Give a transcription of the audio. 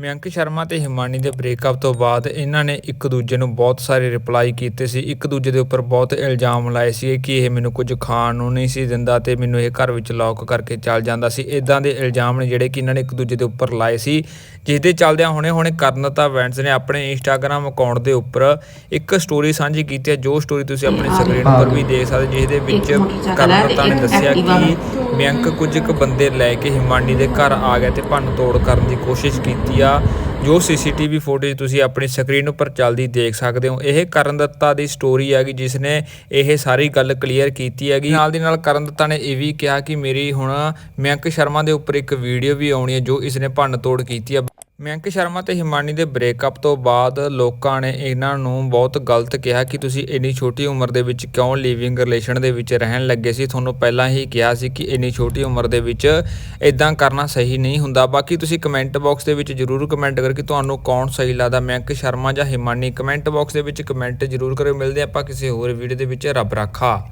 ਮਯੰਕ ਸ਼ਰਮਾ ਤੇ ਹਿਮਾਨੀ ਦੇ ਬ੍ਰੇਕਅਪ ਤੋਂ ਬਾਅਦ ਇਹਨਾਂ ਨੇ ਇੱਕ ਦੂਜੇ ਨੂੰ ਬਹੁਤ ਸਾਰੇ ਰਿਪਲਾਈ ਕੀਤੇ ਸੀ। ਇੱਕ ਦੂਜੇ ਦੇ ਉੱਪਰ ਬਹੁਤ ਇਲਜ਼ਾਮ ਲਾਏ ਸੀ ਕਿ ਇਹ ਮੈਨੂੰ ਕੁਝ ਖਾਣ ਨੂੰ ਨਹੀਂ ਸੀ ਦਿੰਦਾ ਤੇ ਮੈਨੂੰ ਇਹ ਘਰ ਵਿੱਚ ਲੌਕ ਕਰਕੇ ਚੱਲ ਜਾਂਦਾ ਸੀ। ਇਦਾਂ ਦੇ ਇਲਜ਼ਾਮ ਨੇ ਜਿਹੜੇ ਕਿ ਇਹਨਾਂ ਨੇ ਇੱਕ ਦੂਜੇ ਦੇ ਉੱਪਰ ਲਾਏ ਸੀ ਜਿਸ ਦੇ ਚੱਲਦਿਆਂ ਹੁਣੇ ਹੁਣੇ ਕਰਨਤਾ ਵੈਂਟਸ ਨੇ ਆਪਣੇ ਇੰਸਟਾਗ੍ਰam ਅਕਾਊਂਟ ਦੇ ਉੱਪਰ ਇੱਕ ਸਟੋਰੀ ਸਾਂਝੀ ਕੀਤੀ ਹੈ। ਜੋ ਸਟੋਰੀ ਤੁਸੀਂ ਆਪਣੀ ਸਕਰੀਨ ਉੱਪਰ ਵੀ ਦੇਖ ਸਕਦੇ ਜਿਸ ਦੇ ਵਿੱਚ ਕਰਨਤਾ ਨੇ ਦੱਸਿਆ ਕਿ ਮਯੰਕ ਕੁਝ ਕੁ ਬੰਦੇ ਲੈ ਕੇ ਹਿਮਾਨੀ ਦੇ ਘਰ ਆ ਗਿਆ ਤੇ ਭੰਨ ਤੋੜ ਕਰਨ ਦੀ ਕੋਸ਼ਿਸ਼ ਕੀਤੀ ਆ। ਜੋ ਸੀਸੀਟੀਵੀ ਫੁਟੇਜ ਤੁਸੀਂ ਆਪਣੀ ਸਕਰੀਨ ਉੱਪਰ ਚੱਲਦੀ ਦੇਖ ਸਕਦੇ ਹੋ, ਇਹ ਕਰਨ ਦੱਤਾ ਦੀ ਸਟੋਰੀ ਹੈਗੀ ਜਿਸ ਨੇ ਇਹ ਸਾਰੀ ਗੱਲ ਕਲੀਅਰ ਕੀਤੀ ਹੈਗੀ। ਨਾਲ ਦੀ ਨਾਲ ਕਰਨ ਦੱਤਾ ਨੇ ਇਹ ਵੀ ਕਿਹਾ ਕਿ ਮੇਰੀ ਹੁਣ ਮਯੰਕ ਸ਼ਰਮਾ ਦੇ ਉੱਪਰ ਇੱਕ ਵੀਡੀਓ ਵੀ ਆਉਣੀ ਹੈ, ਜੋ ਇਸ ਨੇ ਭੰਨ ਤੋੜ ਕੀਤੀ ਹੈ। ਮਯੰਕ ਸ਼ਰਮਾ ਤੇ ਹਿਮਾਨੀ ਦੇ ਬ੍ਰੇਕਅਪ ਤੋਂ ਬਾਅਦ ਲੋਕਾਂ ਨੇ ਇਹਨਾਂ ਨੂੰ ਬਹੁਤ ਗਲਤ ਕਿਹਾ ਕਿ ਤੁਸੀਂ ਇੰਨੀ ਛੋਟੀ ਉਮਰ ਦੇ ਵਿੱਚ ਕਿਉਂ ਲਿਵਿੰਗ ਰਿਲੇਸ਼ਨ ਦੇ ਵਿੱਚ ਰਹਿਣ ਲੱਗੇ ਸੀ? ਤੁਹਾਨੂੰ ਪਹਿਲਾਂ ਹੀ ਕਿਹਾ ਸੀ ਕਿ ਇੰਨੀ ਛੋਟੀ ਉਮਰ ਦੇ ਵਿੱਚ ਇਦਾਂ ਕਰਨਾ ਸਹੀ ਨਹੀਂ ਹੁੰਦਾ। ਬਾਕੀ ਤੁਸੀਂ ਕਮੈਂਟ ਬਾਕਸ ਦੇ ਵਿੱਚ ਜਰੂਰ ਕਮੈਂਟ ਕਰੋ ਕਿ ਤੁਹਾਨੂੰ ਕੌਣ ਸਹੀ ਲੱਗਦਾ, ਮਯੰਕ ਸ਼ਰਮਾ ਜਾਂ ਹਿਮਾਨੀ। ਕਮੈਂਟ ਬਾਕਸ ਦੇ ਵਿੱਚ ਕਮੈਂਟ ਜਰੂਰ ਕਰਿਓ। ਮਿਲਦੇ ਆਪਾਂ ਕਿਸੇ ਹੋਰ ਵੀਡੀਓ ਦੇ ਵਿੱਚ। ਰੱਬ ਰਾਖਾ।